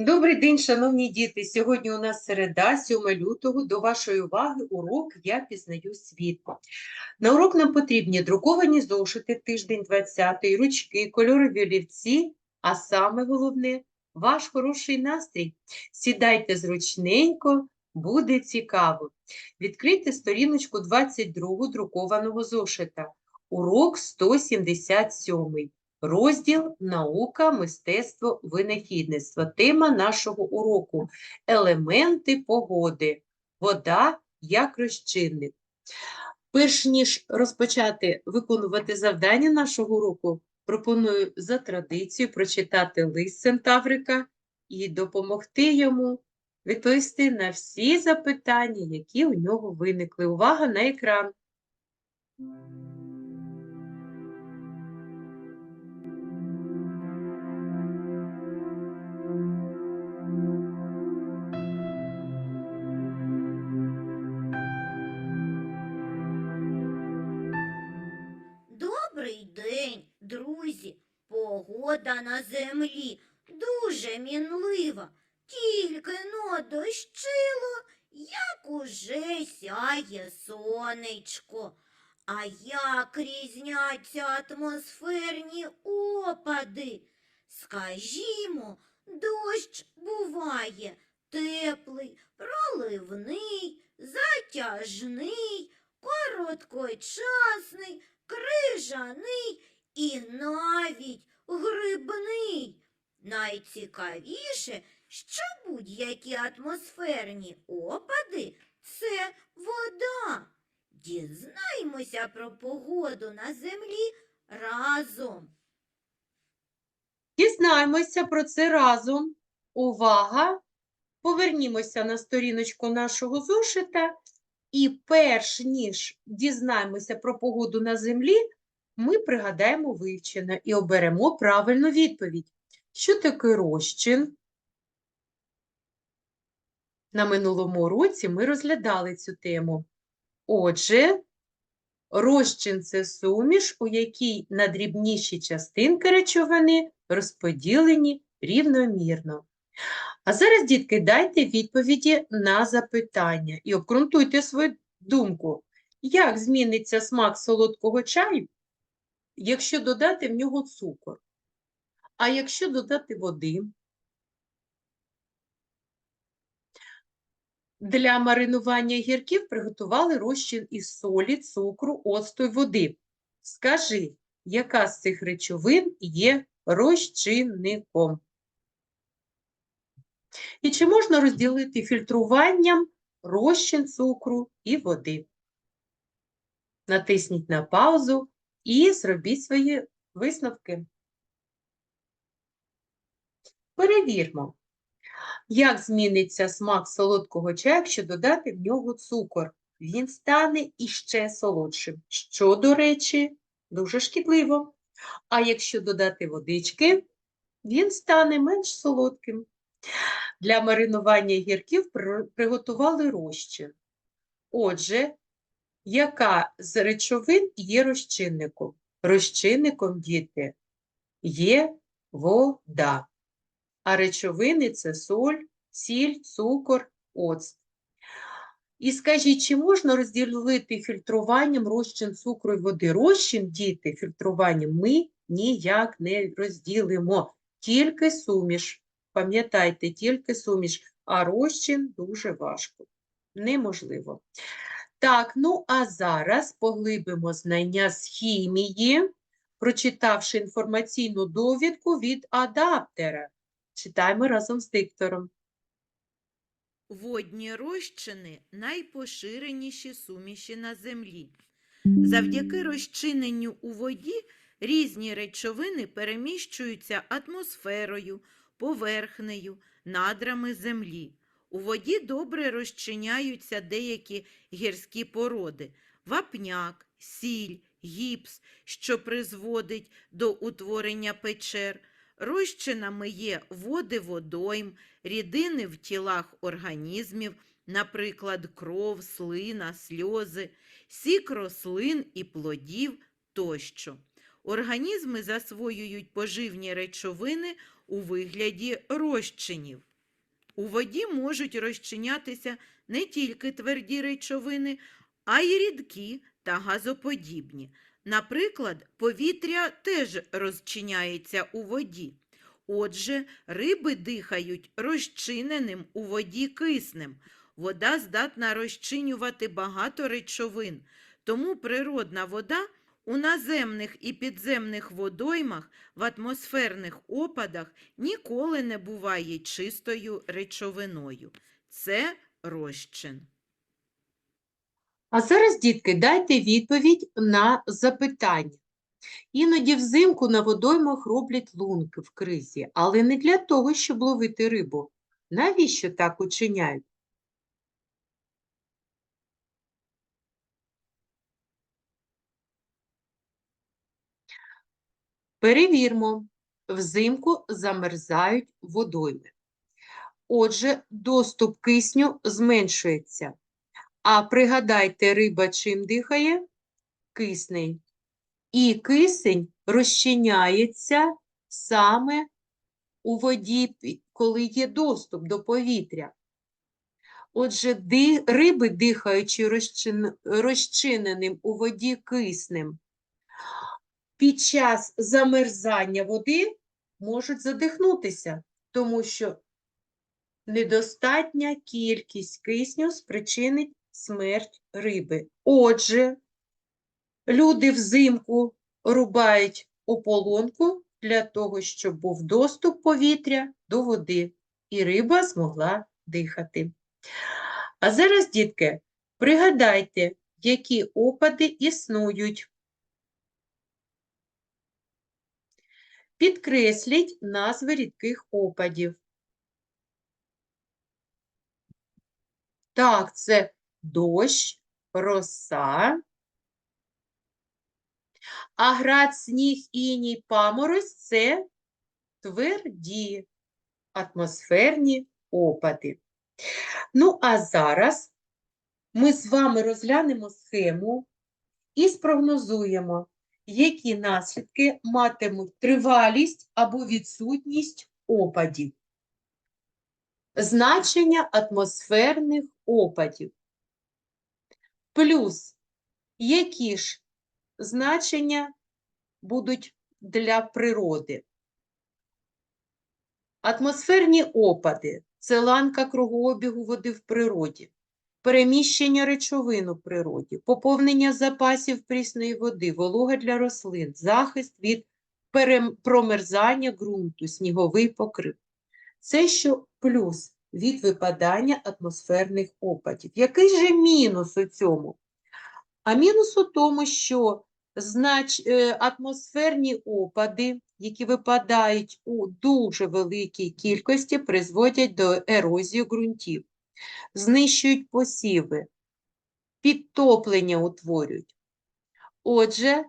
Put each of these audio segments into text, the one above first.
Добрий день, шановні діти! Сьогодні у нас середа, 7 лютого. До вашої уваги урок «Я пізнаю світ». На урок нам потрібні друковані зошити, тиждень 20, ручки, кольорові олівці, а саме головне – ваш хороший настрій. Сідайте зручненько, буде цікаво. Відкрийте сторіночку 22 друкованого зошита. Урок 177. Розділ Наука, мистецтво, винахідництво. Тема нашого уроку Елементи погоди. Вода як розчинник. Перш ніж розпочати виконувати завдання нашого уроку, пропоную за традицією прочитати лист Центаврика і допомогти йому відповісти на всі запитання, які у нього виникли. Увага на екран. Погода на землі дуже мінлива. Тільки но дощило, як уже сяє сонечко. А як різняться атмосферні опади? Скажімо, дощ буває теплий, проливний, затяжний, короткочасний, крижаний і навіть грибний. Найцікавіше, що будь-які атмосферні опади це вода. Дізнаймося про погоду на землі разом. Дізнаємося про це разом. Увага! Повернімося на сторіночку нашого зошита. І перш ніж дізнаємося про погоду на землі, ми пригадаємо вивчене і оберемо правильну відповідь. Що таке розчин? На минулому уроці ми розглядали цю тему. Отже, розчин – це суміш, у якій надрібніші частинки речовини розподілені рівномірно. А зараз, дітки, дайте відповіді на запитання і обґрунтуйте свою думку. Як зміниться смак солодкого чаю, якщо додати в нього цукор? А якщо додати води? Для маринування гірків приготували розчин із солі, цукру, оцту й води. Скажи, яка з цих речовин є розчинником? І чи можна розділити фільтруванням розчин цукру і води? Натисніть на паузу і зробіть свої висновки. Перевірмо, як зміниться смак солодкого чаю, якщо додати в нього цукор. Він стане іще солодшим, що, до речі, дуже шкідливо. А якщо додати водички, він стане менш солодким. Для маринування гірків приготували розчин. Отже, яка з речовин є розчинником? Розчинником, діти, є вода. А речовини – це соль, сіль, цукор, оцт. І скажіть, чи можна розділити фільтруванням розчин цукру і води? Розчин, діти, фільтруванням ми ніяк не розділимо, тільки суміш. Пам'ятайте, тільки суміш, а розчин дуже важко. Неможливо. Так, ну а зараз поглибимо знання з хімії, прочитавши інформаційну довідку від адаптера. Читаємо разом з диктором. Водні розчини найпоширеніші суміші на землі. Завдяки розчиненню у воді різні речовини переміщуються атмосферою, поверхнею, надрами землі. У воді добре розчиняються деякі гірські породи вапняк, сіль, гіпс, що призводить до утворення печер. Розчинами є води водойм, рідини в тілах організмів, наприклад, кров, слина, сльози, сік рослин і плодів тощо. Організми засвоюють поживні речовини у вигляді розчинів. У воді можуть розчинятися не тільки тверді речовини, а й рідкі та газоподібні. Наприклад, повітря теж розчиняється у воді. Отже, риби дихають розчиненим у воді киснем. Вода здатна розчинювати багато речовин, тому природна вода у наземних і підземних водоймах в атмосферних опадах ніколи не буває чистою речовиною. Це розчин. А зараз, дітки, дайте відповідь на запитання. Іноді взимку на водоймах роблять лунки в кризі, але не для того, щоб ловити рибу. Навіщо так учиняють? Перевірмо. Взимку замерзають водойми. Отже, доступ кисню зменшується. А пригадайте, риба чим дихає? Киснень. І кисень розчиняється саме у воді, коли є доступ до повітря. Отже, риби, дихаючи розчин, розчиненим у воді киснем, під час замерзання води можуть задихнутися, тому що недостатня кількість кисню спричинить смерть риби. Отже, люди взимку рубають ополонку для того, щоб був доступ повітря до води, і риба змогла дихати. А зараз, дітки, пригадайте, які опади існують. Підкресліть назви рідких опадів. Так, це дощ, роса, а град, сніг, іній, паморозь – це тверді атмосферні опади. Ну, а зараз ми з вами розглянемо схему і спрогнозуємо, які наслідки матимуть тривалість або відсутність опадів. Значення атмосферних опадів. Плюс, які ж значення будуть для природи. Атмосферні опади це ланка кругообігу води в природі, переміщення речовин у природі, поповнення запасів прісної води, волога для рослин, захист від промерзання ґрунту, сніговий покрив. Це що плюс від випадання атмосферних опадів. Який же мінус у цьому? А мінус у тому, що знач, е, атмосферні опади, які випадають у дуже великій кількості, призводять до ерозії ґрунтів, знищують посіви, підтоплення утворюють. Отже,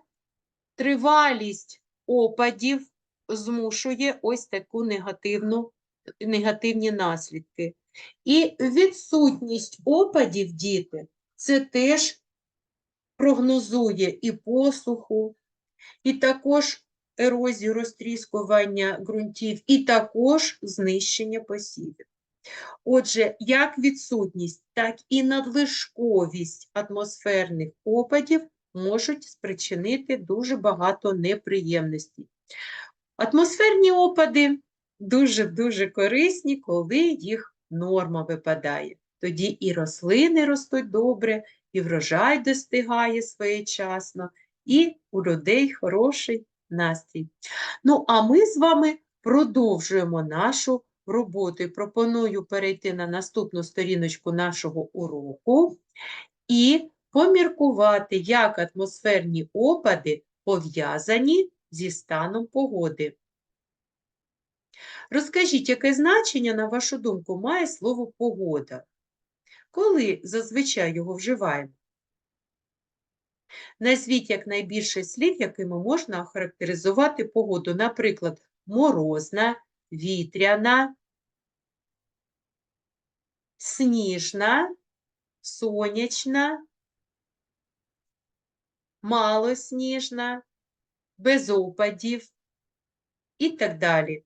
тривалість опадів змушує ось таку негативну, негативні наслідки. І відсутність опадів, діти, це теж прогнозує і посуху, і також ерозію розтріскування ґрунтів, і також знищення посівів. Отже, як відсутність, так і надлишковість атмосферних опадів можуть спричинити дуже багато неприємностей. Атмосферні опади дуже-дуже корисні, коли їх норма випадає. Тоді і рослини ростуть добре, і врожай достигає своєчасно, і у людей хороший настрій. Ну, а ми з вами продовжуємо нашу роботу. І пропоную перейти на наступну сторіночку нашого уроку і поміркувати, як атмосферні опади пов'язані зі станом погоди. Розкажіть, яке значення, на вашу думку, має слово погода? Коли зазвичай його вживаємо? Назвіть якнайбільше слів, якими можна охарактеризувати погоду. Наприклад, морозна, вітряна, сніжна, сонячна, малосніжна, без опадів і так далі.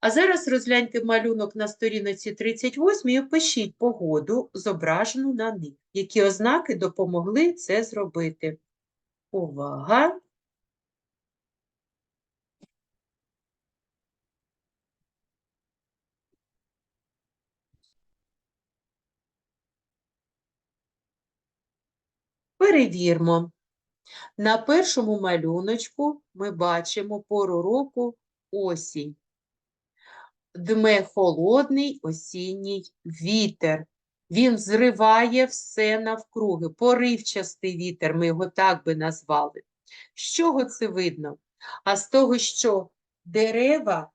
А зараз розгляньте малюнок на сторінці 38 і опишіть погоду, зображену на них. Які ознаки допомогли це зробити? Увага! Перевірмо. На першому малюночку ми бачимо пору року осінь. Дме холодний осінній вітер. Він зриває все навкруги. Поривчастий вітер, ми його так би назвали. З чого це видно? А з того, що дерева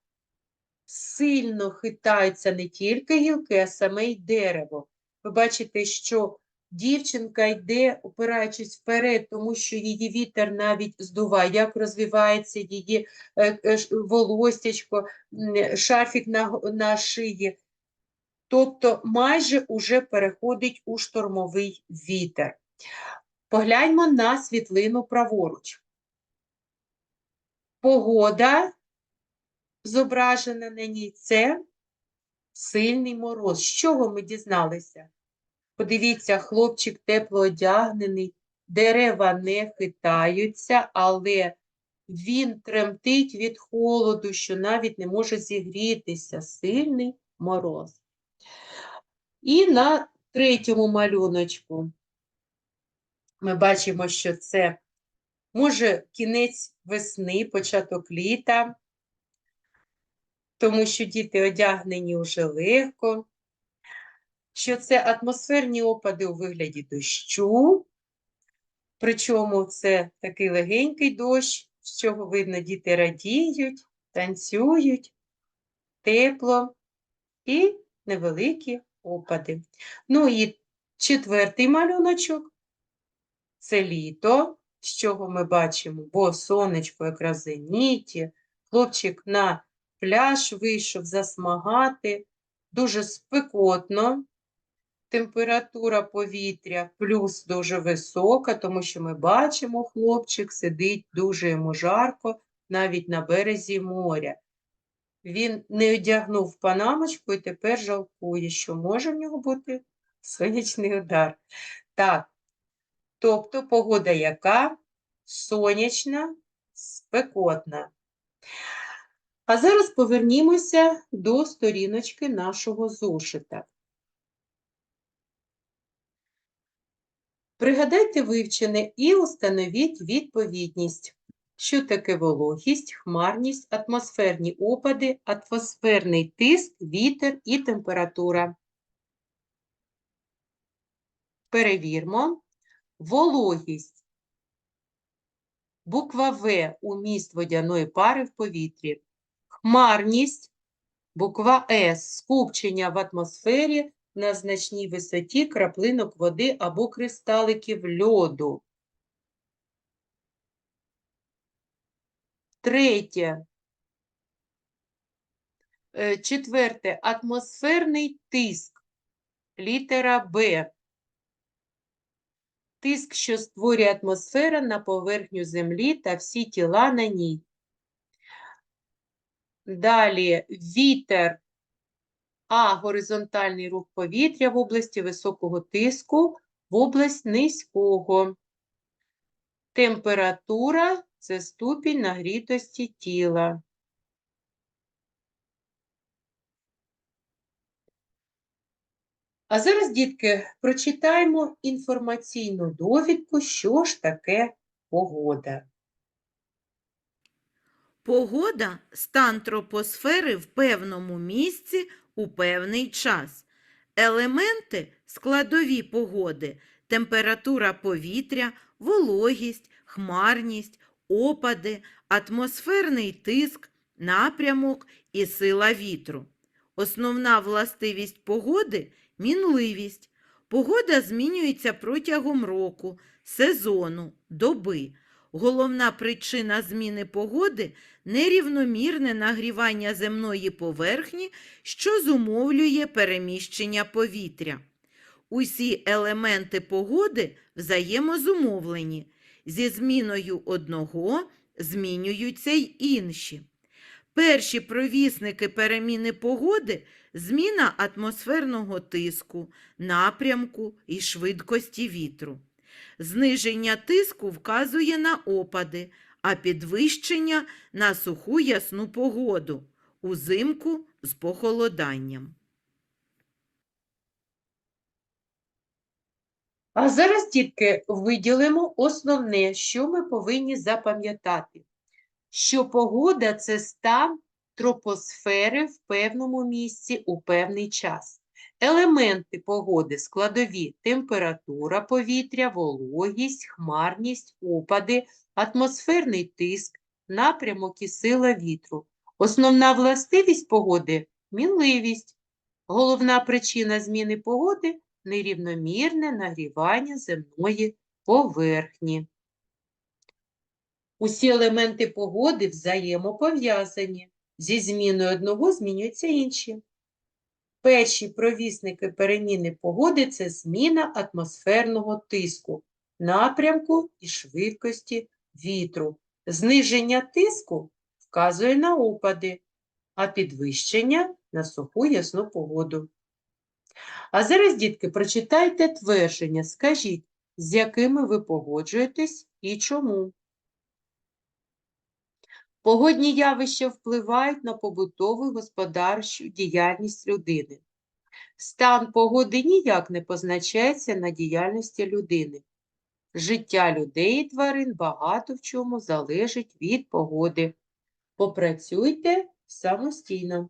сильно хитаються не тільки гілки, а саме й дерево. Ви бачите, що дівчинка йде, опираючись вперед, тому що її вітер навіть здуває, як розвивається її е, е, волостячко, шарфік на, на шиї. Тобто майже уже переходить у штормовий вітер. Погляньмо на світлину праворуч. Погода, зображена на ній, це сильний мороз. З чого ми дізналися? Подивіться, хлопчик тепло одягнений, дерева не хитаються, але він тремтить від холоду, що навіть не може зігрітися. Сильний мороз. І на третьому малюночку ми бачимо, що це може кінець весни, початок літа, тому що діти одягнені вже легко що це атмосферні опади у вигляді дощу, причому це такий легенький дощ, з чого видно, діти радіють, танцюють, тепло і невеликі опади. Ну і четвертий малюночок це літо, з чого ми бачимо, бо сонечко якраз зеніті, хлопчик на пляж вийшов засмагати, дуже спекотно, температура повітря плюс дуже висока, тому що ми бачимо, хлопчик сидить дуже йому жарко, навіть на березі моря. Він не одягнув панамочку і тепер жалкує, що може в нього бути сонячний удар. Так, тобто погода яка? Сонячна, спекотна. А зараз повернімося до сторіночки нашого зошита. Пригадайте вивчене і установіть відповідність. Що таке вологість, хмарність, атмосферні опади, атмосферний тиск, вітер і температура. Перевірмо. Вологість. Буква В – уміст водяної пари в повітрі. Хмарність. Буква С – скупчення в атмосфері на значній висоті краплинок води або кристаликів льоду. Третє. Е, Четверте. Атмосферний тиск. Літера Б. Тиск, що створює атмосфера на поверхню Землі та всі тіла на ній. Далі вітер. А. Горизонтальний рух повітря в області високого тиску, в область низького. Температура – це ступінь нагрітості тіла. А зараз, дітки, прочитаємо інформаційну довідку, що ж таке погода. Погода стан тропосфери в певному місці у певний час. Елементи складові погоди, температура повітря, вологість, хмарність, опади, атмосферний тиск, напрямок і сила вітру. Основна властивість погоди мінливість. Погода змінюється протягом року, сезону, доби. Головна причина зміни погоди нерівномірне нагрівання земної поверхні, що зумовлює переміщення повітря. Усі елементи погоди взаємозумовлені. Зі зміною одного змінюються й інші. Перші провісники переміни погоди зміна атмосферного тиску, напрямку і швидкості вітру. Зниження тиску вказує на опади, а підвищення на суху ясну погоду, узимку з похолоданням. А зараз тільки виділимо основне, що ми повинні запам'ятати. Що погода – це стан тропосфери в певному місці у певний час. Елементи погоди складові – температура повітря, вологість, хмарність, опади, атмосферний тиск, напрямок і сила вітру. Основна властивість погоди – мінливість. Головна причина зміни погоди – нерівномірне нагрівання земної поверхні. Усі елементи погоди взаємопов'язані. Зі зміною одного змінюються інші. Перші провісники переміни погоди – це зміна атмосферного тиску, напрямку і швидкості вітру. Зниження тиску вказує на опади, а підвищення – на суху ясну погоду. А зараз, дітки, прочитайте твердження. Скажіть, з якими ви погоджуєтесь і чому. Погодні явища впливають на побутову і господарчу діяльність людини. Стан погоди ніяк не позначається на діяльності людини. Життя людей і тварин багато в чому залежить від погоди. Попрацюйте самостійно.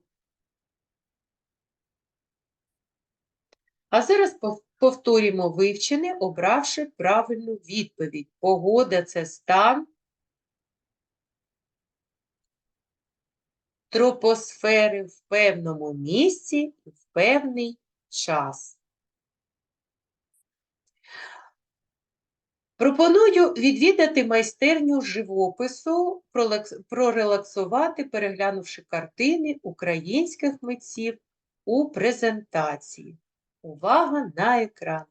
А зараз пов- повторюємо вивчене, обравши правильну відповідь. Погода – це стан тропосфери в певному місці в певний час. Пропоную відвідати майстерню живопису, прорелаксувати, переглянувши картини українських митців у презентації. Увага на екран.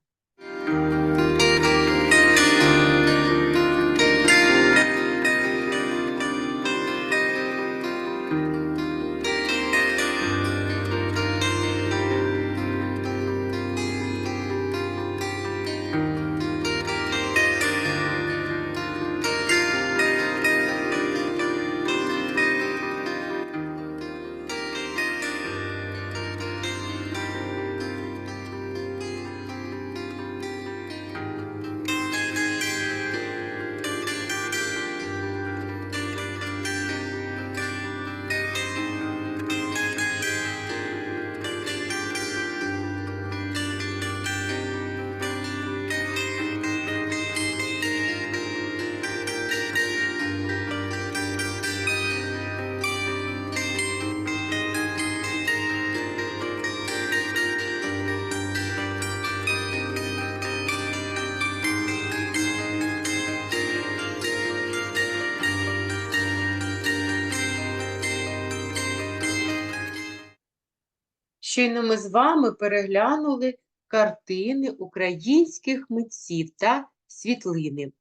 Щойно ми з вами переглянули картини українських митців та світлини.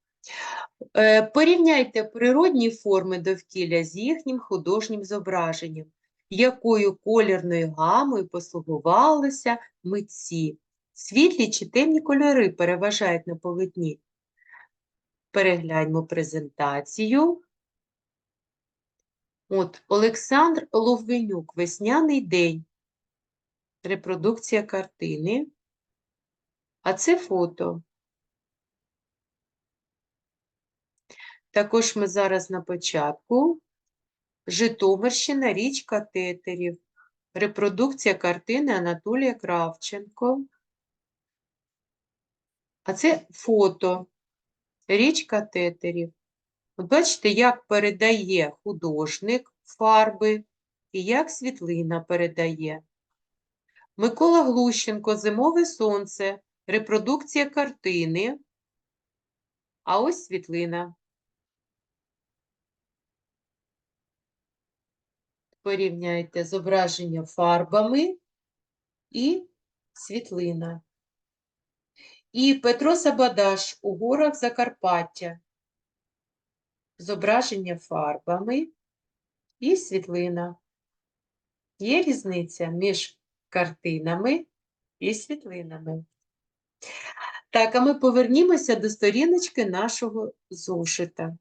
Е, Порівняйте природні форми довкілля з їхнім художнім зображенням, якою колірною гамою послугувалися митці. Світлі чи темні кольори переважають на полотні. Перегляньмо презентацію. От Олександр Ловвенюк «Весняний день». Репродукція картини. А це фото. Також ми зараз на початку. Житомирщина, річка Тетерів. Репродукція картини Анатолія Кравченко. А це фото. Річка Тетерів. От бачите, як передає художник фарби і як світлина передає. Микола Глущенко «Зимове сонце», репродукція картини. А ось світлина. Порівняйте зображення фарбами і світлина. І Петро Сабадаш у горах Закарпаття. зображення фарбами і світлина. Є різниця між картинами і світлинами. Так, а ми повернімося до сторіночки нашого зошита.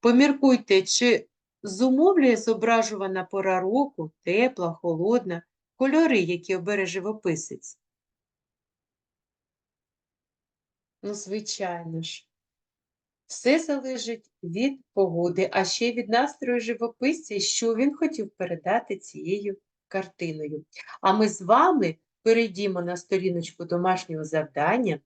Поміркуйте, чи зумовлює зображувана пора року, тепла, холодна, кольори, які обере живописець. Ну, звичайно ж. Все залежить від погоди, а ще від настрою живописця, що він хотів передати цією картиною. А ми з вами перейдімо на сторіночку домашнього завдання,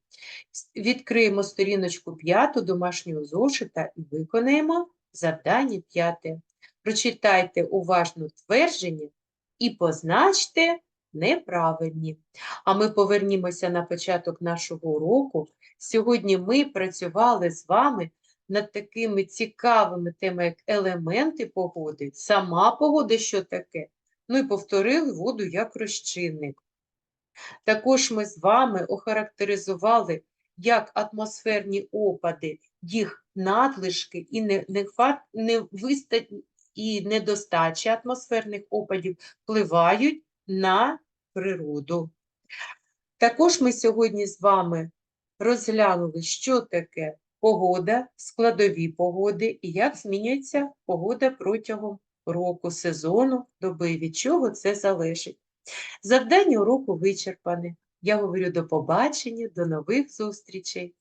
відкриємо сторіночку п'яту домашнього зошита і виконаємо завдання п'яте. Прочитайте уважно твердження і позначте неправильні. А ми повернімося на початок нашого уроку. Сьогодні ми працювали з вами над такими цікавими темами, як елементи погоди, сама погода, що таке, ну і повторили воду як розчинник. Також ми з вами охарактеризували, як атмосферні опади, їх надлишки і не, не, не виста- і недостача атмосферних опадів впливають на природу. Також ми сьогодні з вами розглянули, що таке погода, складові погоди і як змінюється погода протягом року, сезону, доби, від чого це залежить. Завдання уроку вичерпане. Я говорю до побачення, до нових зустрічей.